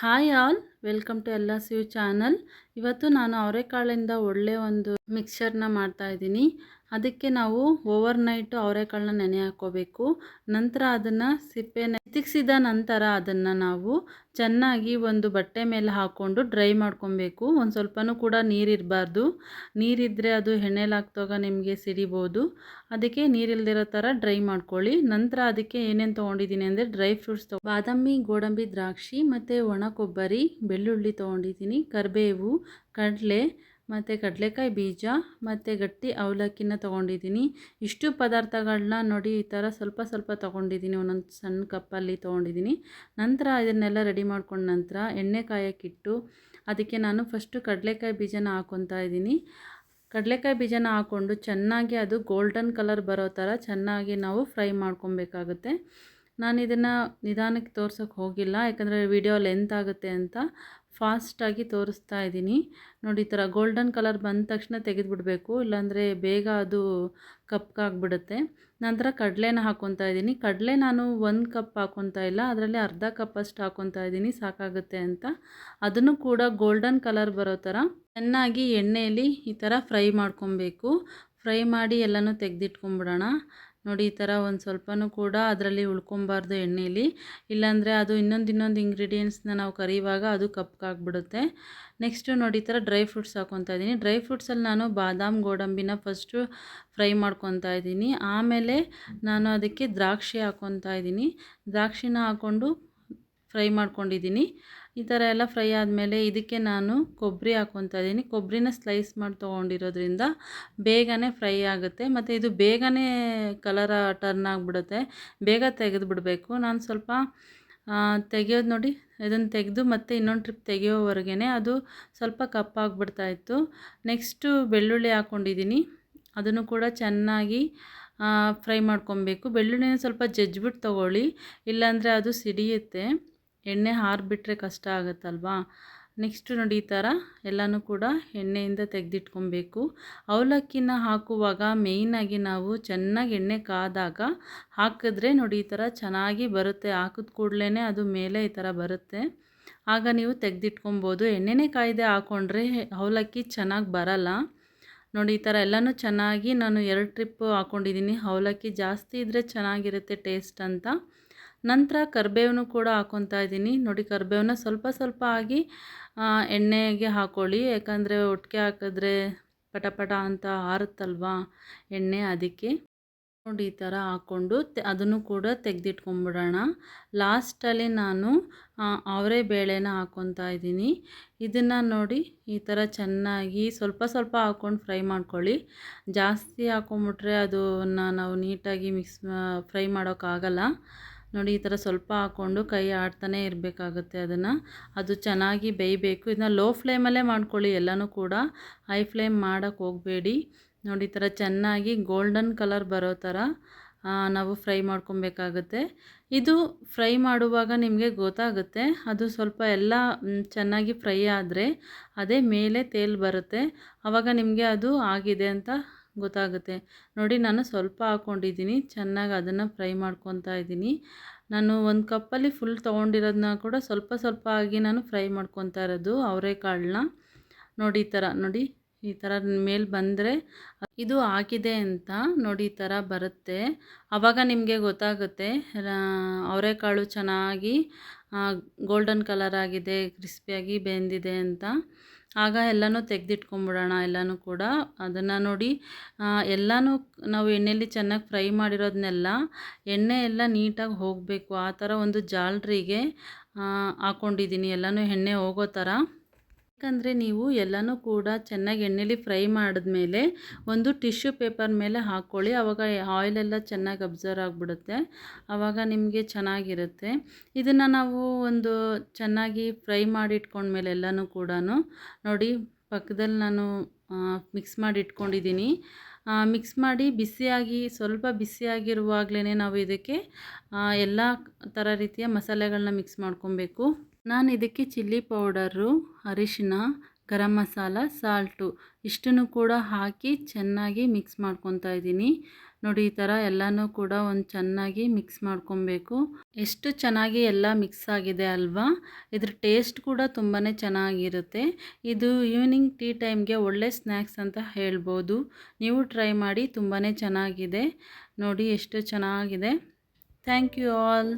Hi all welcome to ಎಲ್ಲ ಸಿವ್ channel ಇವತ್ತು ನಾನು ಅವರೆಕಾಳಿಂದ ಒಳ್ಳೆಯ ಒಂದು ಮಿಕ್ಸರ್ನ ಮಾಡ್ತಾ ಇದ್ದೀನಿ. ಅದಕ್ಕೆ ನಾವು ಓವರ್ ನೈಟು ಅವರೆಕಾಳನ್ನ ನೆನೆ ಹಾಕ್ಕೋಬೇಕು ನಂತರ ಅದನ್ನು ಸಿಪ್ಪೆನ ತಿಕ್ಸಿದ ನಂತರ ಅದನ್ನು ನಾವು ಚೆನ್ನಾಗಿ ಒಂದು ಬಟ್ಟೆ ಮೇಲೆ ಹಾಕ್ಕೊಂಡು ಡ್ರೈ ಮಾಡ್ಕೊಬೇಕು. ಒಂದು ಸ್ವಲ್ಪನೂ ಕೂಡ ನೀರಿರಬಾರ್ದು ನೀರಿದ್ದರೆ ಅದು ಎಣ್ಣೆಲಾಗ್ತಾಗ ನಿಮಗೆ ಸಿಡಿಬೋದು. ಅದಕ್ಕೆ ನೀರಿಲ್ದಿರೋ ಥರ ಡ್ರೈ ಮಾಡ್ಕೊಳ್ಳಿ. ನಂತರ ಅದಕ್ಕೆ ಏನೇನು ತೊಗೊಂಡಿದ್ದೀನಿ ಅಂದರೆ ಡ್ರೈ ಫ್ರೂಟ್ಸ್ ತಗೊ ಬಾದಾಮಿ, ಗೋಡಂಬಿ, ದ್ರಾಕ್ಷಿ ಮತ್ತು ಒಣ ಕೊಬ್ಬರಿ, ಬೆಳ್ಳುಳ್ಳಿ ತೊಗೊಂಡಿದ್ದೀನಿ, ಕರಿಬೇವು, ಕಡಲೆ ಮತ್ತು ಕಡಲೆಕಾಯಿ ಬೀಜ ಮತ್ತು ಗಟ್ಟಿ ಅವಲಕ್ಕಿನ ತೊಗೊಂಡಿದ್ದೀನಿ. ಇಷ್ಟು ಪದಾರ್ಥಗಳನ್ನ ನೋಡಿ ಈ ಥರ ಸ್ವಲ್ಪ ಸ್ವಲ್ಪ ತೊಗೊಂಡಿದ್ದೀನಿ. ಒಂದೊಂದು ಸಣ್ಣ ಕಪ್ಪಲ್ಲಿ ತೊಗೊಂಡಿದ್ದೀನಿ. ನಂತರ ಇದನ್ನೆಲ್ಲ ರೆಡಿ ಮಾಡ್ಕೊಂಡ ನಂತರ ಎಣ್ಣೆ ಕಾಯಕ್ಕಿಟ್ಟು ಅದಕ್ಕೆ ನಾನು ಫಸ್ಟು ಕಡಲೆಕಾಯಿ ಬೀಜನ ಹಾಕ್ಕೊತಾ ಇದ್ದೀನಿ. ಕಡಲೆಕಾಯಿ ಬೀಜನ ಹಾಕ್ಕೊಂಡು ಚೆನ್ನಾಗಿ ಅದು ಗೋಲ್ಡನ್ ಕಲರ್ ಬರೋ ಥರ ಚೆನ್ನಾಗಿ ನಾವು ಫ್ರೈ ಮಾಡ್ಕೊಬೇಕಾಗುತ್ತೆ. ನಾನು ಇದನ್ನು ನಿಧಾನಕ್ಕೆ ತೋರ್ಸೋಕ್ಕೆ ಹೋಗಿಲ್ಲ, ಯಾಕಂದರೆ ವಿಡಿಯೋ ಲೆಂತ್ ಆಗುತ್ತೆ ಅಂತ ಫಾಸ್ಟಾಗಿ ತೋರಿಸ್ತಾ ಇದ್ದೀನಿ. ನೋಡಿ, ಈ ಥರ ಗೋಲ್ಡನ್ ಕಲರ್ ಬಂದ ತಕ್ಷಣ ತೆಗೆದುಬಿಡಬೇಕು, ಇಲ್ಲಾಂದರೆ ಬೇಗ ಅದು ಕಪ್ಗಾಗ್ಬಿಡುತ್ತೆ ನಂತರ ಕಡಲೆನ ಹಾಕ್ಕೊತಾ ಇದ್ದೀನಿ. ಕಡಲೆ ನಾನು ಒಂದು ಕಪ್ ಹಾಕ್ಕೊತಾ ಇಲ್ಲ, ಅದರಲ್ಲಿ ಅರ್ಧ ಕಪ್ ಅಷ್ಟು ಹಾಕ್ಕೊತಾ ಇದ್ದೀನಿ, ಸಾಕಾಗುತ್ತೆ ಅಂತ. ಅದನ್ನು ಕೂಡ ಗೋಲ್ಡನ್ ಕಲರ್ ಬರೋ ಥರ ಚೆನ್ನಾಗಿ ಎಣ್ಣೆಯಲ್ಲಿ ಈ ಥರ ಫ್ರೈ ಮಾಡ್ಕೊಬೇಕು. ಫ್ರೈ ಮಾಡಿ ಎಲ್ಲನೂ ತೆಗೆದಿಟ್ಕೊಂಬಿಡೋಣ. ನೋಡಿ, ಈ ಥರ ಒಂದು ಸ್ವಲ್ಪನೂ ಕೂಡ ಅದರಲ್ಲಿ ಉಳ್ಕೊಬಾರ್ದು ಎಣ್ಣೆಯಲ್ಲಿ ಇಲ್ಲಾಂದರೆ ಅದು ಇನ್ನೊಂದು ಇನ್ನೊಂದು ಇಂಗ್ರೀಡಿಯೆಂಟ್ಸ್ನ ನಾವು ಕರಿಯುವಾಗ ಅದು ಕಪ್ಪಾಗ್ಬಿಡುತ್ತೆ ನೆಕ್ಸ್ಟು ನೋಡಿ, ಈ ಥರ ಡ್ರೈ ಫ್ರೂಟ್ಸ್ ಹಾಕ್ಕೊತಾ ಇದ್ದೀನಿ. ಡ್ರೈ ಫ್ರೂಟ್ಸಲ್ಲಿ ನಾನು ಬಾದಾಮ್, ಗೋಡಂಬಿನ ಫಸ್ಟು ಫ್ರೈ ಮಾಡ್ಕೊತಾ ಇದ್ದೀನಿ. ಆಮೇಲೆ ನಾನು ಅದಕ್ಕೆ ದ್ರಾಕ್ಷಿ ಹಾಕ್ಕೊತಾ ಇದ್ದೀನಿ. ದ್ರಾಕ್ಷಿನ ಹಾಕ್ಕೊಂಡು ಫ್ರೈ ಮಾಡ್ಕೊಂಡಿದ್ದೀನಿ. ಈ ಥರ ಎಲ್ಲ ಫ್ರೈ ಆದಮೇಲೆ ಇದಕ್ಕೆ ನಾನು ಕೊಬ್ಬರಿ ಹಾಕ್ಕೊತಾ ಇದ್ದೀನಿ. ಕೊಬ್ಬರಿನ ಸ್ಲೈಸ್ ಮಾಡಿ ತೊಗೊಂಡಿರೋದ್ರಿಂದ ಬೇಗನೆ ಫ್ರೈ ಆಗುತ್ತೆ. ಮತ್ತು ಇದು ಬೇಗನೆ ಕಲರ ಟರ್ನ್ ಆಗಿಬಿಡುತ್ತೆ. ಬೇಗ ತೆಗೆದುಬಿಡಬೇಕು ನಾನು ಸ್ವಲ್ಪ ತೆಗೆಯೋದು ನೋಡಿ. ಇದನ್ನು ತೆಗೆದು ಮತ್ತೆ ಇನ್ನೊಂದು ಟ್ರಿಪ್ ತೆಗೆಯೋವರೆಗೆ ಅದು ಸ್ವಲ್ಪ ಕಪ್ಪಾಗ್ಬಿಡ್ತಾಯಿತ್ತು ನೆಕ್ಸ್ಟು ಬೆಳ್ಳುಳ್ಳಿ ಹಾಕ್ಕೊಂಡಿದ್ದೀನಿ ಅದನ್ನು ಕೂಡ ಚೆನ್ನಾಗಿ ಫ್ರೈ ಮಾಡ್ಕೊಬೇಕು. ಬೆಳ್ಳುಳ್ಳಿನ ಸ್ವಲ್ಪ ಜಜ್ಜಿಬಿಟ್ಟು ತೊಗೊಳ್ಳಿ. ಇಲ್ಲಾಂದರೆ ಅದು ಸಿಡಿಯುತ್ತೆ. ಎಣ್ಣೆ ಹಾರಿಬಿಟ್ರೆ ಕಷ್ಟ ಆಗುತ್ತಲ್ವಾ? ನೆಕ್ಸ್ಟು ನೋಡಿ ಈ ಥರ ಎಲ್ಲನೂ ಕೂಡ ಎಣ್ಣೆಯಿಂದ ತೆಗೆದಿಟ್ಕೊಬೇಕು. ಅವಲಕ್ಕಿನ ಹಾಕುವಾಗ ಮೇಯ್ನಾಗಿ ನಾವು ಚೆನ್ನಾಗಿ ಎಣ್ಣೆ ಕಾದಾಗ ಹಾಕಿದ್ರೆ ನೋಡಿ ಈ ಥರ ಚೆನ್ನಾಗಿ ಬರುತ್ತೆ. ಹಾಕಿದ ಕೂಡಲೇ ಅದು ಮೇಲೆ ಈ ಥರ ಬರುತ್ತೆ. ಆಗ ನೀವು ತೆಗೆದಿಟ್ಕೊಬೋದು. ಎಣ್ಣೆನೇ ಕಾಯ್ದೆ ಹಾಕ್ಕೊಂಡ್ರೆ ಅವಲಕ್ಕಿ ಚೆನ್ನಾಗಿ ಬರಲ್ಲ. ನೋಡಿ ಈ ಥರ ಎಲ್ಲನೂ ಚೆನ್ನಾಗಿ ನಾನು ಎರಡು ಟ್ರಿಪ್ಪು ಹಾಕ್ಕೊಂಡಿದ್ದೀನಿ ಅವಲಕ್ಕಿ ಜಾಸ್ತಿ ಇದ್ದರೆ ಚೆನ್ನಾಗಿರುತ್ತೆ ಟೇಸ್ಟ್ ಅಂತ. ನಂತರ ಕರಿಬೇವನ್ನು ಕೂಡ ಹಾಕೊತಾ ಇದ್ದೀನಿ. ನೋಡಿ ಕರಿಬೇವನ್ನ ಸ್ವಲ್ಪ ಸ್ವಲ್ಪ ಆಗಿ ಎಣ್ಣೆಗೆ ಹಾಕ್ಕೊಳ್ಳಿ ಯಾಕಂದರೆ ಒಟ್ಟಿಗೆ ಹಾಕಿದ್ರೆ ಪಟ ಪಟ ಅಂತ ಆರುತ್ತಲ್ವಾ ಎಣ್ಣೆ ಅದಕ್ಕೆ. ನೋಡಿ, ಈ ಥರ ಹಾಕ್ಕೊಂಡು ಅದನ್ನು ಕೂಡ ತೆಗೆದಿಟ್ಕೊಂಬಿಡೋಣ. ಲಾಸ್ಟಲ್ಲಿ ನಾನು ಅವರೇ ಬೇಳೆನ ಹಾಕ್ಕೊತಾ ಇದ್ದೀನಿ. ಇದನ್ನು ನೋಡಿ, ಈ ಥರ ಚೆನ್ನಾಗಿ ಸ್ವಲ್ಪ ಸ್ವಲ್ಪ ಹಾಕ್ಕೊಂಡು ಫ್ರೈ ಮಾಡ್ಕೊಳ್ಳಿ. ಜಾಸ್ತಿ ಹಾಕೊಂಬಿಟ್ರೆ ಅದನ್ನು ನಾವು ನೀಟಾಗಿ ಮಿಕ್ಸ್ ಫ್ರೈ ಮಾಡೋಕ್ಕಾಗಲ್ಲ. ನೋಡಿ, ಈ ಥರ ಸ್ವಲ್ಪ ಹಾಕ್ಕೊಂಡು ಕೈ ಆಡ್ತಾನೆ ಇರಬೇಕಾಗುತ್ತೆ ಅದನ್ನು. ಅದು ಚೆನ್ನಾಗಿ ಬೇಯಬೇಕು. ಇದನ್ನ ಲೋ ಫ್ಲೇಮಲ್ಲೇ ಮಾಡ್ಕೊಳ್ಳಿ. ಎಲ್ಲನೂ ಕೂಡ ಹೈ ಫ್ಲೇಮ್ ಮಾಡೋಕ್ಕೆ ಹೋಗಬೇಡಿ. ನೋಡಿ, ಈ ಥರ ಚೆನ್ನಾಗಿ ಗೋಲ್ಡನ್ ಕಲರ್ ಬರೋ ಥರ ನಾವು ಫ್ರೈ ಮಾಡ್ಕೊಬೇಕಾಗುತ್ತೆ. ಇದು ಫ್ರೈ ಮಾಡುವಾಗ ನಿಮಗೆ ಗೊತ್ತಾಗುತ್ತೆ. ಅದು ಸ್ವಲ್ಪ ಎಲ್ಲ ಚೆನ್ನಾಗಿ ಫ್ರೈ ಆದರೆ ಅದೇ ಮೇಲೆ ತೇಲ್ ಬರುತ್ತೆ. ಆವಾಗ ನಿಮಗೆ ಅದು ಆಗಿದೆ ಅಂತ ಗೊತ್ತಾಗುತ್ತೆ. ನೋಡಿ ನಾನು ಸ್ವಲ್ಪ ಹಾಕ್ಕೊಂಡಿದ್ದೀನಿ ಚೆನ್ನಾಗಿ ಅದನ್ನು ಫ್ರೈ ಮಾಡ್ಕೊತಾ ಇದ್ದೀನಿ. ನಾನು ಒಂದು ಕಪ್ಪಲ್ಲಿ ಫುಲ್ ತೊಗೊಂಡಿರೋದನ್ನ ಕೂಡ ಸ್ವಲ್ಪ ಸ್ವಲ್ಪ ಆಗಿ ನಾನು ಫ್ರೈ ಮಾಡ್ಕೊತಾ ಇರೋದು ಅವರೆಕಾಳನ್ನ. ನೋಡಿ ಈ ಥರ ನೋಡಿ ಈ ಥರ ಮೇಲೆ ಬಂದರೆ ಇದು ಆಗಿದೆ ಅಂತ ನೋಡಿ ಈ ಥರ ಬರುತ್ತೆ. ಆವಾಗ ನಿಮಗೆ ಗೊತ್ತಾಗುತ್ತೆ ಅವರೆಕಾಳು ಚೆನ್ನಾಗಿ ಗೋಲ್ಡನ್ ಕಲರ್ ಆಗಿದೆ ಕ್ರಿಸ್ಪಿಯಾಗಿ ಬೆಂದಿದೆ ಅಂತ. ಆಗ ಎಲ್ಲನೂ ತೆಗೆದಿಟ್ಕೊಂಬಿಡೋಣ, ಎಲ್ಲನೂ ಕೂಡ. ಅದನ್ನು ನೋಡಿ ಎಲ್ಲನೂ ನಾವು ಎಣ್ಣೆಯಲ್ಲಿ ಚೆನ್ನಾಗಿ ಫ್ರೈ ಮಾಡಿರೋದನ್ನೆಲ್ಲ ಎಣ್ಣೆ ಎಲ್ಲ ನೀಟಾಗಿ ಹೋಗಬೇಕು. ಆ ಥರ ಒಂದು ಜಾಲರಿಗೆ ಹಾಕ್ಕೊಂಡಿದ್ದೀನಿ ಎಲ್ಲನೂ ಎಣ್ಣೆ ಹೋಗೋ ಥರ. ಯಾಕಂದರೆ ನೀವು ಎಲ್ಲನೂ ಕೂಡ ಚೆನ್ನಾಗಿ ಎಣ್ಣೆಲಿ ಫ್ರೈ ಮಾಡಿದ್ಮೇಲೆ ಒಂದು ಟಿಶ್ಯೂ ಪೇಪರ್ ಮೇಲೆ ಹಾಕ್ಕೊಳ್ಳಿ ಆವಾಗ ಆಯಿಲೆಲ್ಲ ಚೆನ್ನಾಗಿ ಅಬ್ಸರ್ವ್ ಆಗಿಬಿಡುತ್ತೆ. ಆವಾಗ ನಿಮಗೆ ಚೆನ್ನಾಗಿರುತ್ತೆ. ಇದನ್ನು ನಾವು ಒಂದು ಚೆನ್ನಾಗಿ ಫ್ರೈ ಮಾಡಿ ಇಟ್ಕೊಂಡ್ಮೇಲೆ ಎಲ್ಲನೂ ಕೂಡ ನೋಡಿ ಪಕ್ಕದಲ್ಲಿ ನಾನು ಮಿಕ್ಸ್ ಮಾಡಿ ಇಟ್ಕೊಂಡಿದ್ದೀನಿ. ಮಿಕ್ಸ್ ಮಾಡಿ ಬಿಸಿಯಾಗಿ, ಸ್ವಲ್ಪ ಬಿಸಿಯಾಗಿರುವಾಗಲೇ ನಾವು ಇದಕ್ಕೆ ಎಲ್ಲ ಥರ ರೀತಿಯ ಮಸಾಲೆಗಳನ್ನ ಮಿಕ್ಸ್ ಮಾಡ್ಕೊಬೇಕು. ನಾನು ಇದಕ್ಕೆ ಚಿಲ್ಲಿ ಪೌಡರು ಅರಿಶಿನ, ಗರಂ ಮಸಾಲ ಸಾಲ್ಟು ಇಷ್ಟನ್ನು ಕೂಡ ಹಾಕಿ ಚೆನ್ನಾಗಿ ಮಿಕ್ಸ್ ಮಾಡ್ಕೊತಾ ಇದ್ದೀನಿ. ನೋಡಿ, ಈ ಥರ ಎಲ್ಲನೂ ಕೂಡ ಒಂದು ಚೆನ್ನಾಗಿ ಮಿಕ್ಸ್ ಮಾಡ್ಕೊಬೇಕು. ಎಷ್ಟು ಚೆನ್ನಾಗಿ ಎಲ್ಲ ಮಿಕ್ಸ್ ಆಗಿದೆ ಅಲ್ವಾ? ಇದ್ರ ಟೇಸ್ಟ್ ಕೂಡ ತುಂಬಾ ಚೆನ್ನಾಗಿರುತ್ತೆ. ಇದು ಈವ್ನಿಂಗ್ ಟೀ ಟೈಮ್ಗೆ ಒಳ್ಳೆ ಸ್ನ್ಯಾಕ್ಸ್ ಅಂತ ಹೇಳ್ಬೋದು. ನೀವು ಟ್ರೈ ಮಾಡಿ ತುಂಬಾ ಚೆನ್ನಾಗಿದೆ. ನೋಡಿ, ಎಷ್ಟು ಚೆನ್ನಾಗಿದೆ. Thank you all.